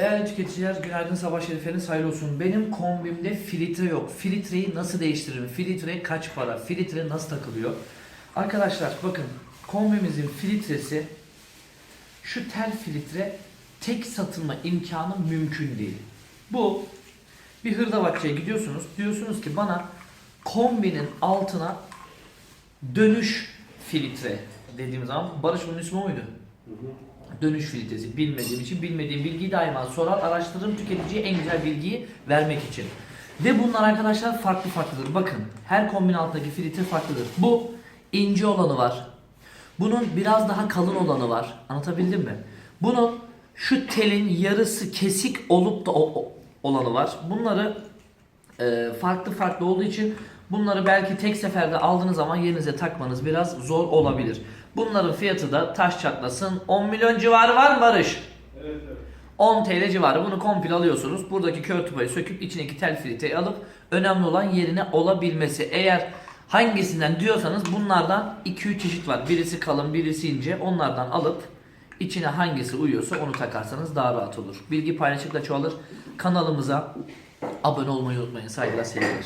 Değerli tüketiciler, günaydın sabah şerifleriniz hayırlı olsun. Benim kombimde filtre yok. Filtreyi nasıl değiştiririm? Filtre kaç para? Filtre nasıl takılıyor? Arkadaşlar bakın kombimizin filtresi şu tel filtre tek satılma imkanı mümkün değil. Bu bir hırdavatçıya gidiyorsunuz. Diyorsunuz ki bana kombinin altına dönüş filtre dediğim zaman Barış bunun ismi oydu. Dönüş filtresi bilmediğim için bilmediğim bilgiyi daima sorar araştırırım tüketiciye en güzel bilgiyi vermek için. Ve bunlar arkadaşlar farklı farklıdır. Bakın her kombin altındaki filtre farklıdır. Bu ince olanı var. Bunun biraz daha kalın olanı var. Anlatabildim mi? Bunun şu telin yarısı kesik olup da o- o- olanı var. Bunları e, farklı farklı olduğu için bunları belki tek seferde aldığınız zaman yerinize takmanız biraz zor olabilir. Bunların fiyatı da taş çatlasın 10 milyon civarı var mı Barış? Evet evet. 10 TL civarı bunu komple alıyorsunuz. Buradaki kör tupayı söküp içindeki tel filtreyi alıp önemli olan yerine olabilmesi. Eğer hangisinden diyorsanız bunlardan 2-3 çeşit var. Birisi kalın birisi ince. Onlardan alıp içine hangisi uyuyorsa onu takarsanız daha rahat olur. Bilgi paylaşıp da çoğalır. Kanalımıza abone olmayı unutmayın. Saygılar sevgiler.